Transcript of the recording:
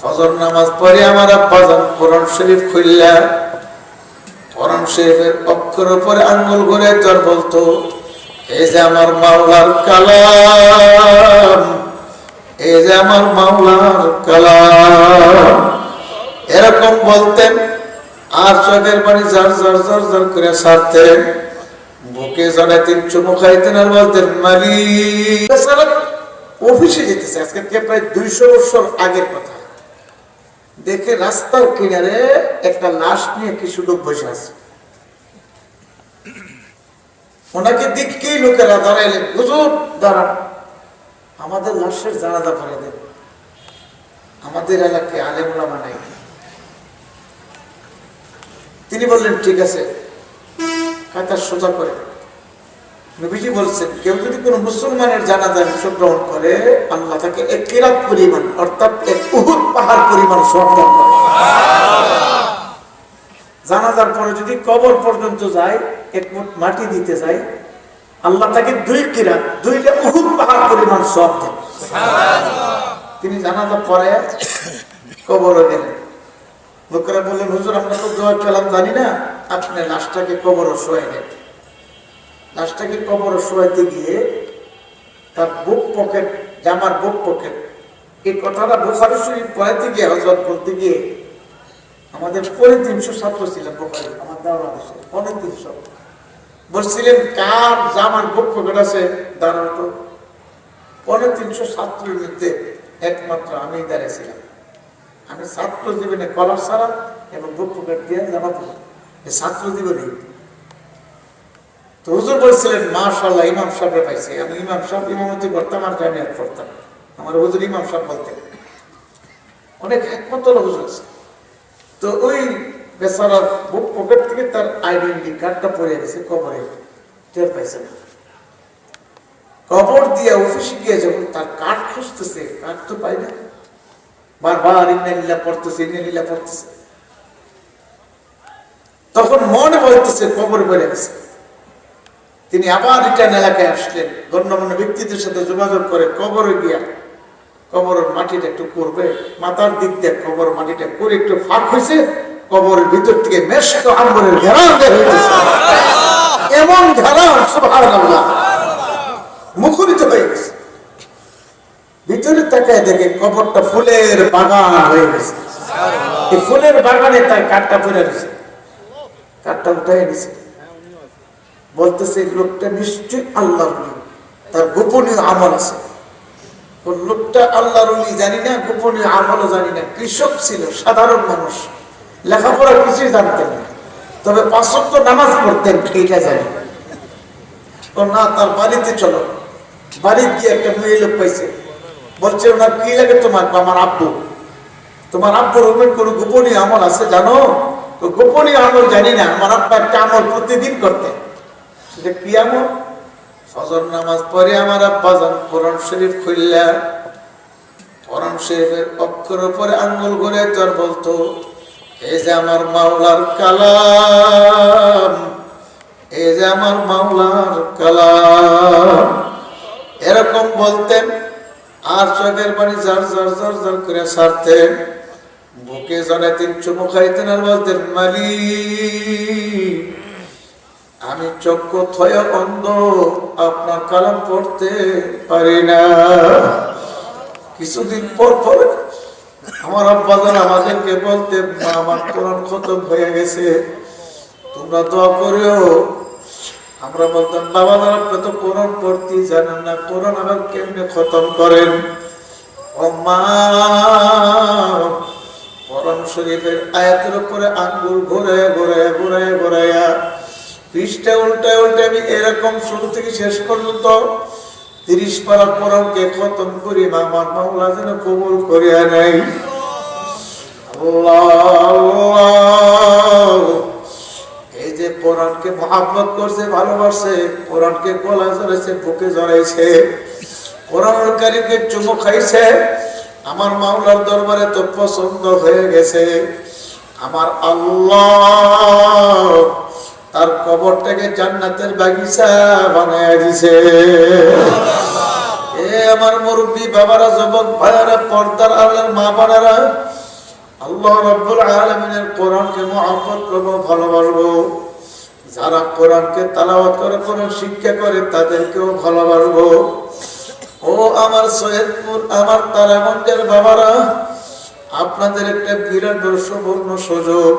ফজর নামাজ পড়ে আমার আব্বাজান কোরআন শরীফ খুললা, কোরআন শরীফের অক্ষর উপরে আঙ্গুল ঘুরে তোর বলতো এই যে আমার মাওলার কালাম এই যে আমার মাওলার কালাম। এরকম বলতেন, আর চোখের পানি ঝর ঝর ঝর ঝর করে সারতেন বুকে জনে তিন চুমু খাইতেন আর বলতেন, মালিক। অফিসে যেতেছে, আজকে প্রায় দুইশো বছর আগের কথা। দেখে রাস্তার কিনারে একটা লাশ নিয়ে কিছু লোক বসে আছে। ওনাকে দিককেই লোকেরা দাঁড়াইলেন হুজুর, দাঁড়ান। আমাদের লাশের জানাজা করে দেন। আমাদের এলাকায় আলেমুলামা নাই। তিনি বললেন, ঠিক আছে। কাতা সোজা করে, নবীজি বলছেন, কেউ যদি কোনো মুসলমানের জানাজা অংশগ্রহণ করে, আল্লাহ তাকে এক কিরাত পরিমাণ, অর্থাৎ এক উহুদ পাহাড় পরিমাণ সব করে। জানাজার পরে যদি কবর পর্যন্ত যায়, এক মাটি দিতে যায়, আল্লাহ তাকে দুই কিরাত দুইটা উহুদ পাহাড় পরিমাণ সব দেন। তিনি জানাজা পরে কবরে গেলেন লোকেরা বললেন, হুজুর, আমরা তো দোয়া কালাম জানি না আপনি লাশটাকে কবরও শোয়াই দেন। লাশটাকে কবর শোয়াইতে গিয়ে তার বুক পকেট, জামার বুক পকেট এই কথাটা বোখারি শরীফ পড়াইতে গিয়ে হজরত বলতে গিয়ে, আমাদের পরে তিনশো ছাত্র ছিলেন বোখারি, আমার দেশে পরে তিনশো। বলছিলেন, কার জামার বুক পকেট আছে? দাঁড়ানো তো। পরে তিনশো ছাত্রের মধ্যে একমাত্র আমি দাঁড়িয়েছিলাম আমি ছাত্র জীবনে কলার ছাড়া এবং বুক পকেট দিয়ে জামা পড়ি ছাত্র জীবনে। তো হুজুর বলছিলেন মাশাল্লাহ ইমাম সাহেবরে পাইছি। আমি ইমাম সাহেব ইমামতি করতাম আর জামিয়াত পড়তাম আমার হুজুর ইমাম সাহেব বলতেন। অনেক একমত হুজুর আছে। তো ওই বেচারা বুক পকেট থেকে তার আইডেন্টি কার্ডটা পড়ে গেছে, কবরে টের পাইছে না। কবর দিয়ে অফিসে গিয়ে যখন তার কার্ড খুঁজতেছে, কার্ড তো পাই না। বারবার ইন্নালিল্লা পড়তেছে ইন্নালিল্লা পড়তেছে। তখন মনে বলতেছে কবর পড়ে গেছে। তিনি আবার রিটার্ন এলাকায় আসলেন। গণ্যমান্য ব্যক্তিদের সাথে যোগাযোগ করে কবরে গিয়া কবরের মাটিটা একটু করবে, মাথার দিক দিয়ে কবর মাটিটা করে একটু ফাঁক হয়েছে, কবরের ভিতর থেকে মেশক আম্বরের ঘেরাও হইতেছে। এমন ঘেরাও মুখরিত হয়ে গেছে। ভিতরে তাকায় দেখে কবরটা ফুলের বাগান হয়ে গেছে। এই ফুলের বাগানে তার কাঠটা পড়ে গেছে কাঠটা উঠাই নিছে। বলতেছে লোকটা নিশ্চয় আল্লাহর লোক তার গোপনীয় আমল আছে। লোকটা আল্লাহর অলি জানি না গোপনীয় আমলও জানি না, কৃষক ছিল, সাধারণ মানুষ। লেখাপড়া কিছুই জানতেন না। তবে পাঁচত্ব নামাজ পড়তেন এইটা জানি। ও না, তার বাড়িতে চলো। বাড়ি গিয়ে একটা মেয়ে লোক পাইছে। বলছে, ওনার কি লাগে তোমার আমার আব্বু? তোমার আব্বুর ওমের কোনো গোপনীয় আমল আছে, জানো? গোপনীয় আমল জানি না, আমার আব্বা একটা আমল প্রতিদিন করতেন। সেটা কি আমল? ফজর নামাজ পরে আমার আব্বা যান কোরআন শরীফ খুললা, কোরআন শরীফের অক্ষর উপরে আঙ্গুল ঘুরে তোর বলতো এই যে আমার মাওলার কালাম এই যে আমার মাওলার কালাম। এরকম বলতেন, আর চোখের পানি ঝর ঝর ঝর ঝর করে সারতেন বুকে জনে তিন চুমু খাইতেন আর বলতেন, মালিক আমি চক্ষু থয় অন্ধ আপনার কালাম পড়তে পারি না। কিছুদিন পর পরে আমার আব্বাজান আমাদেরকে বলতে "মা, আমার কোরআন খতম হয়ে গেছে। তোমরা দোয়া করিও। আমরা বলতাম বাবা আপনি তো কোরআন পড়তে জানেন না কোরআন আবার কেমনে খতম করেন? ও মা কোরআন শরীফের আয়াতের উপরে আঙ্গুল ঘুরে ঘুরে ঘুরে ঘুরাইয়া পৃষ্ঠা উল্টায় উল্টে আমি এরকম শুরু থেকে শেষ পর্যন্ত তিরিশ পারা কোরআনকে খতম করি মা আমার মামলা যেন কবুল করিয়া নেই। এই যে কোরআনকে মহাব্বত করছে ভালোবাসে কোরআনকে গলা জড়াইছে, বুকে জড়াইছে কোরআন কারিমকে চুমো খাইছে, আমার মাওলার দরবারে তো পছন্দ হয়ে গেছে আমার আল্লাহ তার কবরটাকে জান্নাতের বাগিচা বানায় দিছে। এ আমার মুরব্বী বাবারা, যুবক ভাইয়ারা, পর্দার আলের মা বোনেরা, আল্লাহ রব্বুল আলমিনের কোরআনকে মহব্বত করব, ভালোবাসবো। যারা কোরআনকে তালাওয়াত করে, কোরআন শিক্ষা করে, তাদেরকেও ভালোবাসবো। ও আমার সৈয়দপুর, আমার তারাগঞ্জের বাবারা, আপনাদের একটা বিরাট সুবর্ণ সুযোগ।